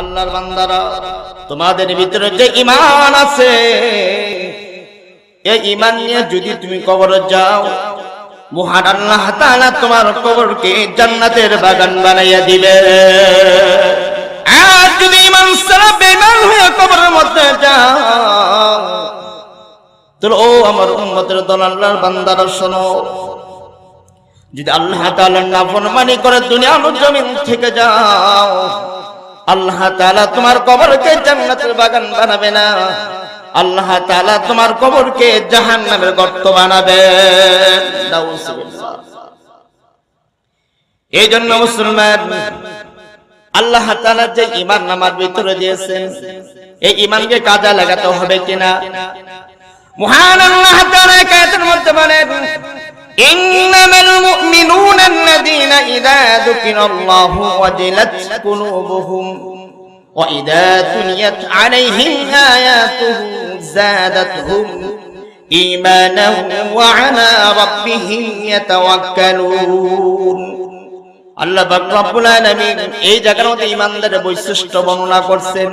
আল্লাহর বান্দারা, তোমাদের ভিতরে যে ইমান আছে, এই ইমান নিয়ে যদি তুমি কবরে যাও, মহান আল্লাহ তাআলা তোমার কবরকে জান্নাতের বাগান বানাইয়া দিবে। আর যদি ইমান সারা বেঈমান হয়ে কবরের মধ্যে যাও, তাহলে ও আমার উম্মতের দল আল্লাহর বান্দারা শোনো, যদি আল্লাহ তাআলার নাফরমানি করে দুনিয়ার জমিন থেকে যাও আল্লাহ তাআলা তোমার কবরকে জান্নাতের বাগান বানাবে না। আল্লাহ তাআলা তোমার কবরকে জাহান্নামের গর্ত বানাবে। এই জন্য মুসলমান, আল্লাহ তাআলা যে ঈমান আমার ভিতরে দিয়েছেন, এই ঈমানকে কাজে লাগাতে হবে কিনা? মহান আল্লাহ তাআলা কায়াতের মধ্যে বলেন إنما المؤمنون الذين إذا ذكر الله وجلت قلوبهم وإذا تليت عليهم آياته زادتهم إيمانا وعلى ربهم يتوكلون আল্লাহ পাক রব্বুল আলামিন এই জায়গার মধ্যে ইমানদারের বৈশিষ্ট্য বর্ণনা করছেন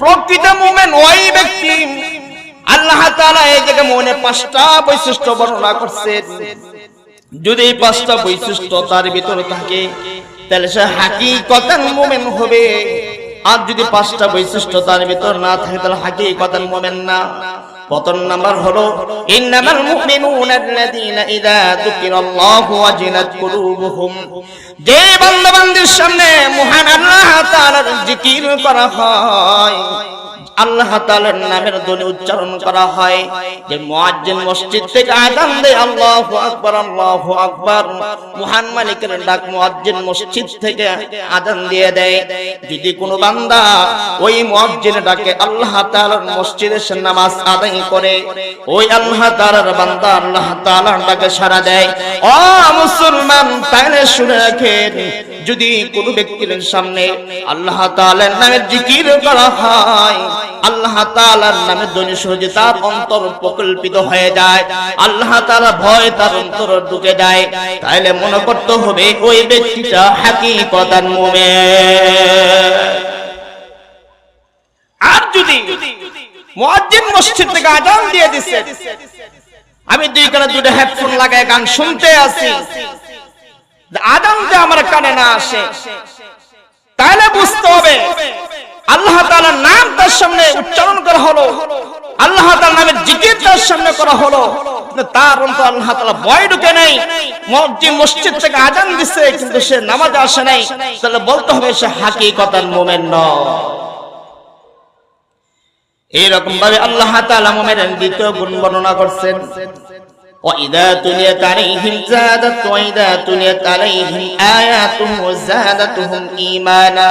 প্রকৃত মুমিন ওই ব্যক্তি আল্লাহ তাআলা এই জায়গায় মনে পাঁচটা বৈশিষ্ট্য বর্ণনা করছেন। যদি এই পাঁচটা বৈশিষ্ট্য তার ভিতরে থাকে, তাহলে সে হাকিকতান মুমিন হবে। আর যদি পাঁচটা বৈশিষ্ট্য তার ভিতর না থাকে, তাহলে হাকিকতান মুমিন না। প্রথম নাম্বার হলো, ইন্নামাল মুমিনুনা আল্লাযীনা ইযা যুকিরাল্লাহু ওয়াজিলাত কুলুবুহুম। যে বান্দা বান্দির সামনে মহান আল্লাহ তাআলার জিকির করা হয় আল্লাহ তাআলার নামের ধ্বনি উচ্চারণ করা হয় যে মুয়াজ্জিন মসজিদ থেকে আযান দেয়, আল্লাহু আকবার আল্লাহু আকবার। মহান মালিকের ডাক মুয়াজ্জিন মসজিদ থেকে আযান দিয়ে দেয়। যদি কোনো বান্দা ওই মুয়াজ্জিনের ডাকে, আল্লাহ তাআলার মসজিদে সে নামাজ আদায় করে, ওই আল্লাহ তাআলার বান্দা আল্লাহ তাআলার ডাকে সাড়া দেয়। ও মুসলমান, তাহলে শুনে রাখেন, যদি কোনো ব্যক্তির সামনে আল্লাহ তাআলার নামে জিকির করা হয় আল্লাহ তাআলার নামে ধ্বনি সহজে তার অন্তর প্রকল্পিত হয়ে যায়। আল্লাহ তাআলা ভয় তার অন্তর ঢুকে যায়। তাইলে মনে করতে হবে, ওই ব্যক্তিটা হাকিকতান মুমিন। আর যদি মুয়াজ্জিন মসজিদ থেকে আজান দিয়ে দিছে, আমি দুই কানে দুটো হেডফোন লাগায় গান শুনতে আছি আজান যে আমার কানে না আসে তাহলে বুঝতে হবে আল্লাহ তাআলার নাম তার সামনে উচ্চারণ করা হলো আল্লাহ তাআলার নামের জিকির তার সামনে করা হলো কিন্তু তার অন্তর আল্লাহ তাআলা ভয় ঢুকে নাই মসজিদ মসজিদ থেকে আজান দিচ্ছে কিন্তু সে নামাজ আসে নাই তাহলে বলতে হবে সে হাকিকতার মুমিন নয় এইরকম ভাবে আল্লাহ তাআলা মুমিনের দ্বিতীয় গুণ বর্ণনা করছেন وإذا تليت عليهم زادت وإذا تليت عليهم آياته زادتهم إيمانا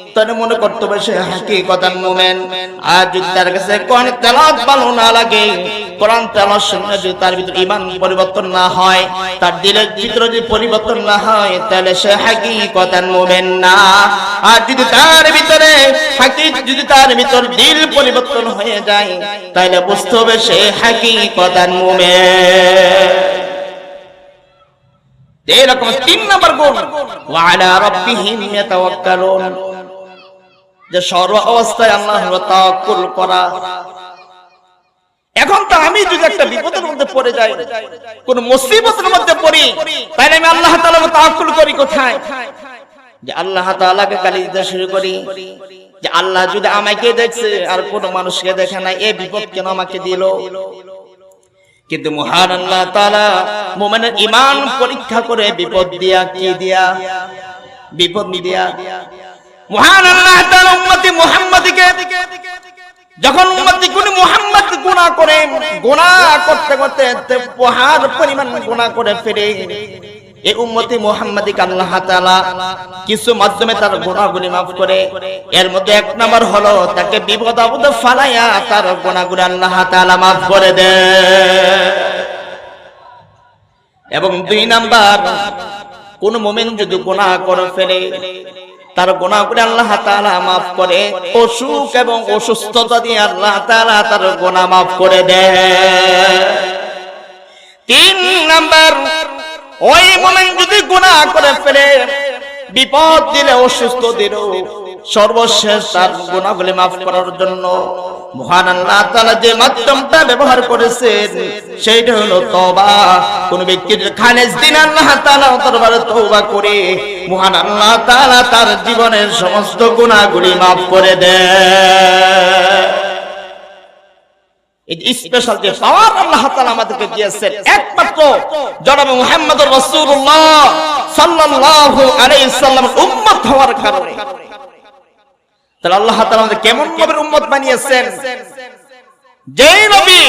তাহলে মনে করতে হবে সে হাকিকতান মুমিন। আর যদি তার কাছে কোরআন তেলাওয়াত ভালো না লাগে, কোরআন তেলাওয়াত শুনে যদি তার ভিতর ঈমান পরিবর্তন না হয়, তার দিলের ভিতরে যদি পরিবর্তন না হয়, তাহলে সে হাকিকতান মুমিন না। আর যদি তার ভিতরে হাকিক যদি তার ভিতর দিল পরিবর্তন হয়ে যায়, তাহলে বুঝতে হবে সে হাকিকতান মুমিন। এরকম তিন নম্বর গুণ। ওয়ালা রাব্বিহিম ইয়াতাওয়াক্কালুন। যে সর্ব অবস্থায় আল্লাহর তাওয়াক্কুল করা। এখন তো আমি যদি একটা বিপদের মধ্যে পড়ে যাই, কোন মুসিবতের মধ্যে পড়ি, তাহলে আমি আল্লাহ তাআলার তাওয়াক্কুল করি কোথায়? যে আল্লাহ তাআলাকে গালি দিতে শুরু করি, যে আল্লাহ যদি আমাকে দেখছে আর কোন মানুষকে দেখে না এই বিপদ কেন আমাকে দিল? কিন্তু মহান আল্লাহ তাআলা মুমিনের ঈমান পরীক্ষা করে বিপদ দিয়া কি দিয়া? বিপদ দিয়া। মহান আল্লাহ যখন কোন করে করতে করতে পরিমাণ করে এই আল্লাহ কিছু মাধ্যমে তার গুনাহগুলি মাফ করে। এর মধ্যে এক নাম্বার হলো, তাকে বিপদ আপদে ফালাইয়া তার গুনাহগুলি আল্লাহ তাআলা মাফ করে দেয় এবং দুই নাম্বার, কোন মোমেন যদি গুনাহ করে ফেলে তার গোনাগুলি আল্লাহ তাআলা মাফ করে অসুখ এবং অসুস্থতা দিয়ে আল্লাহ তাআলা তার গোনা মাফ করে দেয়। ওই মনে যদি গুনাহ করে ফেলে, বিপদ দিলে, অসুস্থ দিল সর্বশেষ তার গুনাহগুলি মাফ করার জন্য মহান আল্লাহ তাআলা যে মাধ্যমটা ব্যবহার করেছেন, সেইটা হলো তওবা। কোন ব্যক্তির খালেজ দিন আল্লাহ তাআলা দরবারে তওবা করে মহান আল্লাহ তাআলা তার জীবনের সমস্ত গুনাহগুলি মাফ করে দেয়। এই স্পেশাল যে পাওয়ার আল্লাহ তাআলা আমাদেরকে দিয়েছেন, একমাত্র জনাবে মুহাম্মদুর রাসূলুল্লাহ সাল্লাল্লাহু আলাইহি সাল্লাম উম্মত হওয়ার কারণে। তাহলে আল্লাহ তাআলা আমাদের কেমন নবীর উম্মত বানিয়েছেন? যে নবী,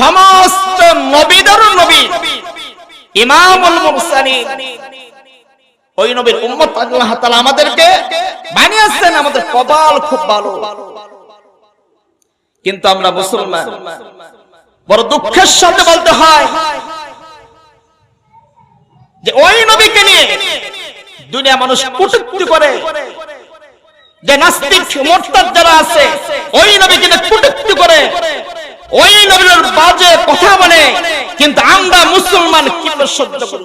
সমস্ত নবীদের নবী, ইমামুল মুরসালিন, ওই নবীর উম্মত আল্লাহ তাআলা আমাদেরকে বানিয়েছেন, আমাদের কপাল খুব ভালো। কিন্তু আমরা মুসলমান, বড় দুঃখের সাথে বলতে হয় যে ওই নবীকে নিয়ে দুনিয়া মানুষ কুটুক্তি করে। যে নাস্তিক মোরতাদ যারা আছে, ওই নবীকে কুটুক্তি করে, ওই নবীর বাজে কথা বলে, কিন্তু আমরা মুসলমান কীভাবে সহ্য করি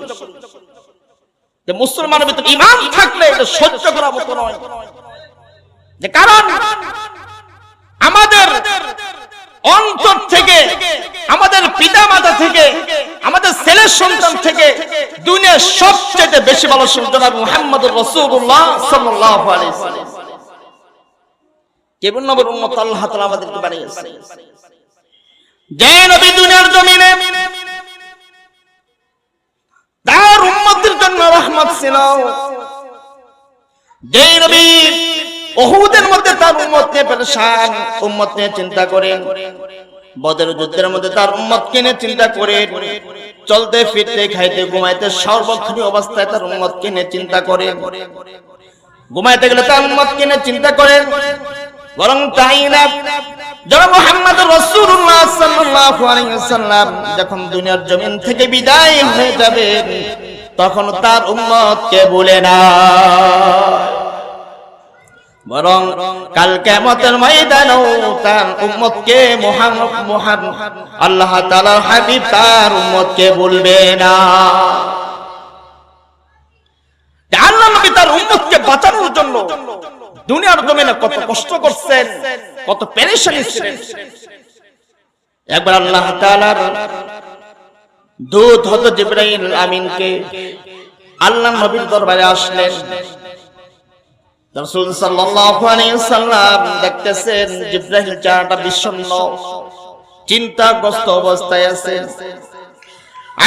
যে মুসলমানের ভিতরে ইমান থাকলে এটা সহ্য করার মতো নয়। যে কারণ, আমাদের অন্তর থেকে, আমাদের পিতা মাতা থেকে, আমাদের ছেলের সন্তান থেকে দুনিয়ার সবচেয়ে বেশি ভালো সন্তান মুহাম্মদ রসুল্লাহ সাল্লাল্লাহু আলাইহি কেবল নবর উম্মত আল্লাহ তাআলা আমাদেরকে বানিয়েছে। দুনিয়ার জমিনে তার উম্মতের জন্য রহমত ছিল। চিন্তা করেন। বদের যুদ্ধের মধ্যে তার চিন্তা চলতে, ফিরতে, খাইতে, ঘুমাইতে সর্বক্ষণী অবস্থায় তার উম্মত কিনে চিন্তা করেন। ঘুমাইতে গেলে তার উম্মত কিনে চিন্তা করেন। বরং তাই না? যারা মোহাম্মদ রাসূলুল্লাহ সাল্লাল্লাহু আলাইহি ওয়াসাল্লাম যখন দুনিয়ার জমিন থেকে বিদায় হয়ে যাবেন তখন তার উম্মতকে বলে না। বরং কাল কেমতের ময়দানেও তার উম্মতকে মহান মহান আল্লাহ তাআলার হাবিব তার উম্মতকে বলবে না। আল্লাহ নবী তার বাঁচানোর জন্য দুনিয়ার জমিনে কত কষ্ট করছেন, কত পেরেশানি ছিলেন। একবার আল্লাহ তাআলার দূত হযরত জিবরাইল আমিনকে আল্লাহ নবীর দরবারে আসলেন। রাসূল সাল্লাল্লাহু আলাইহি সাল্লাম দেখতেছেন জিবরাইল চারটা বিষণ্ণ, চিন্তাগ্রস্ত অবস্থায় আছে।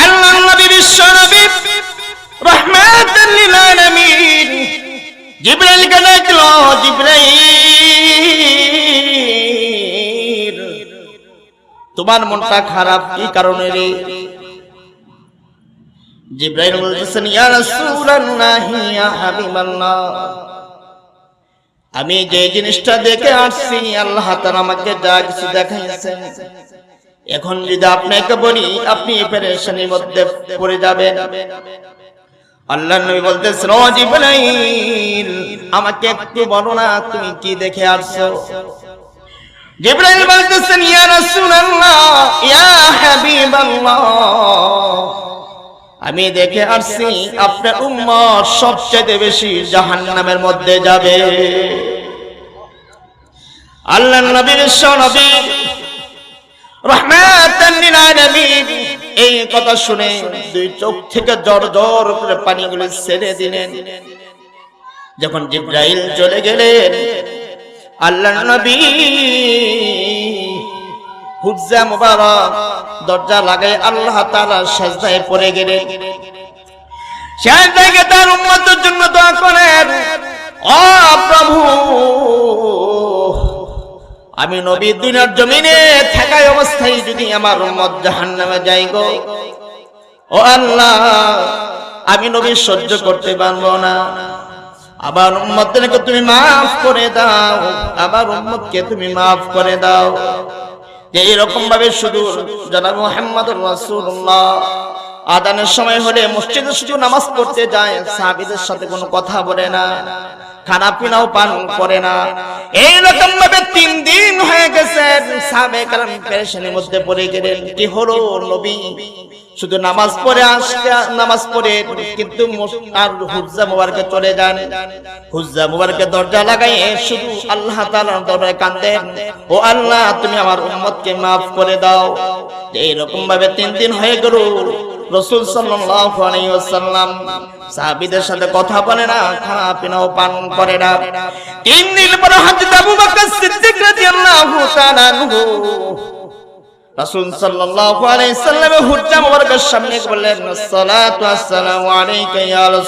আল্লাহ নবী বিশ্ব নবী, রহমাতাল লিল আলামিন জিবরাইলকে ডাকলো জিবরাইল। তোমার মনটা খারাপ, কি কারণে রে? জিবরাইল বলতেছেন, ইয়া রাসূলুল্লাহ, ইয়া হাবিবাল্লাহ, আমি যে জিনিসটা দেখে আসছি, আল্লাহ তাআলা আমাকে যা কিছু দেখাইছেন, এখন যদি আপনাকে বলি, আপনি পেরেশানির মধ্যে পড়ে যাবেন। আল্লাহ নবী জিবরাইল, আমাকে একটু বলো না, তুমি কি দেখে আসছো? আমি দেখে আসছি, আপনার উম্মত সবচেয়ে বেশি জাহান্নামের মধ্যে যাবে। আল্লাহ নবী বিশ্ব নবী রহমাতান লিল আলামিন এই কথা শুনে দুই চোখ থেকে জর জর করে পানিগুলো ছেড়ে দিলেন। যখন জিব্রাইল চলে গেলেন আল্লাহ নবী হুজ্জা মুবারক দরজা লাগাই আল্লাহ তাআলা সাজদায় পড়ে গেলেন। সাজদায় তার উম্মতের জন্য দোয়া করেন ও প্রভু আমি নবী দুনিয়ার জমিনে থাকায় অবস্থায় যদি আমার উম্মত জাহান্নামে যাই গো ও আল্লাহ আমি নবী সহ্য করতে পারব না। আবার উম্মতদেরকে তুমি মাফ করে দাও। আবার উম্মতকে তুমি মাফ করে দাও। যে এরকম ভাবে শুধু জনাব মোহাম্মদ রাসূলুল্লাহ। আদানের সময় হলে মসজিদে শুধু নামাজ পড়তে যায় সাহাবীদের সাথে কোনো কথা বলে না। খানা পিনাও পান, করে না। এইরকম ভাবে তিন দিন হয়ে গেছে সাহাবে কারণ পেরেশানির মধ্যে পড়ে গেলেন। কি হলো নবী? শুধু নামাজ পড়ে আসতে, নামাজ পড়ে, কিন্তু আর হুজ্জা মুবারকে চলে যান। হুজ্জা মুবারকে দরজা লাগাই শুধু আল্লাহ তাআলার দরবারে কাঁদেন ও আল্লাহ, তুমি আমার উম্মতকে maaf করে দাও। এইরকম ভাবে তিন দিন হয়ে গেল। রসুল আলাইহি ওয়াসাল্লাম সাথে কথা বলে না, খানা পিনাও পান করে না। তিন দিন পরে হযরত আবু সিদ্দিক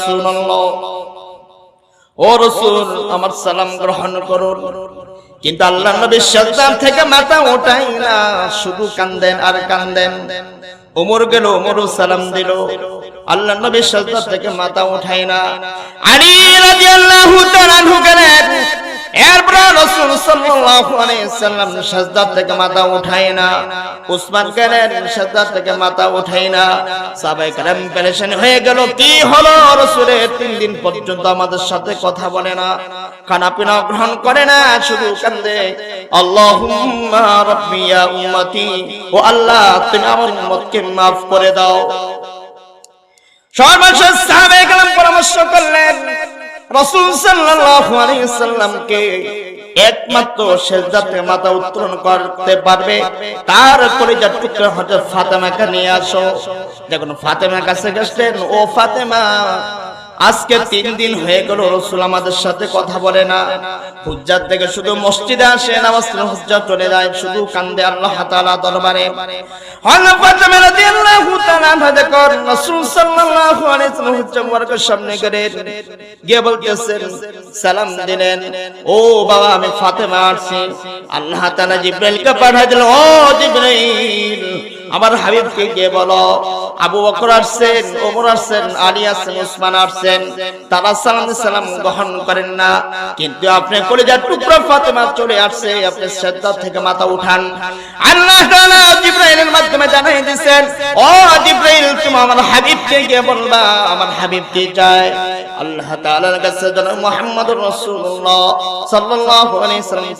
সাল্লাম ও আমার সালাম গ্রহণ করুন। কিন্তু আল্লাহ নবী সাজদা থেকে মাথা ওঠাই না শুধু কান্দেন আর কান্দেন। ওমর গেল ওমরও সালাম দিল। আল্লাহ নবী সাজদা থেকে মাথা উঠাই না আলী রাদিয়াল্লাহু তাআলা গেলেন। রাসূল সাল্লাল্লাহু আলাইহি সাল্লাম সাজদা থেকে মাথা না উসমান গেলেন সাজদা থেকে মাথা না সাহাবায়ে হয়ে গেল। কি হলো রাসূলের? তিন দিন পর্যন্ত আমাদের সাথে কথা বলে না। খানা পিনা গ্রহণ করে না, শুধু কান্দে। আল্লাহুম্মা রাব্বি ইয়া উম্মতি, ও আল্লাহ, তুমি আমার উম্মতকে maaf করে দাও। সর্বশেষ সাহাবে কালাম পরামর্শ করলেন, রসুল সাল্লাল্লাহু আলাইহি সাল্লামকে একমাত্র সেজদাতে মাথা উত্তোলন করতে পারবে। তার কলিজার টুকরা হযরত ফাতেমাকে নিয়ে আসো। যখন ফাতেমার কাছে গেছেন, ও ফাতেমা আজকে তিন দিন হয়ে গেল রসুল আমাদের সাথে কথা বলে না। হুজ্জাত থেকে শুধু মসজিদে আসে নামাজ চলে যায় শুধু কান্দে আল্লাহ তাআলা দরবারে। রাসূল সাল্লাল্লাহু আলাইহি সামনে গেলেন। গিয়ে বলতেছেন সালাম দিলেন ও বাবা আমি ফাতেমা আসছি আল্লাহ তাআলা জিব্রাইলকে পাঠিয়ে দিল ও জিব্রাইল আমার হাবিবকে গিয়ে বলো আবু বকর আসছেন, ওমর আসছেন, আলী আসছেন, উসমান আসছেন, তারা সালাম সালাম গ্রহণ করেন না। কিন্তু আপনি কলিজার টুকরা ফাতেমা চলে আসছে, আপনি শ্রদ্ধা থেকে মাথা উঠান। আল্লাহ তাআলা জিব্রাইলের মাধ্যমে জানাই দিয়েছেন, ও জিব্রাইল, তুমি আমার হাবিবকে গিয়ে বলবা, আমার আল্লাহ তাআলার কাছে মুহাম্মদুর রাসূলুল্লাহ সাল্লাল্লাহু আলাইহি সাল্লাম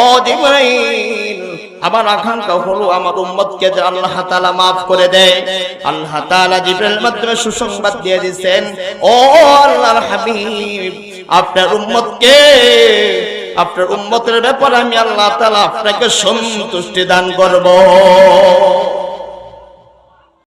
ও জিব্রাইল, আমার আকাঙ্ক্ষা হলো আমার উম্মতকে যে আল্লাহ তাআলা maaf করে দেয়। আল্লাহ তাআলা জিবরাইল মাধ্যমে সুসংবাদ দিয়ে দিচ্ছেন ও আল্লাহর হাবিব, আপনার উম্মতকে, আপনার উম্মতের ব্যাপারে আমি আল্লাহ তাআলা আপনাকে সন্তুষ্টি দান করব।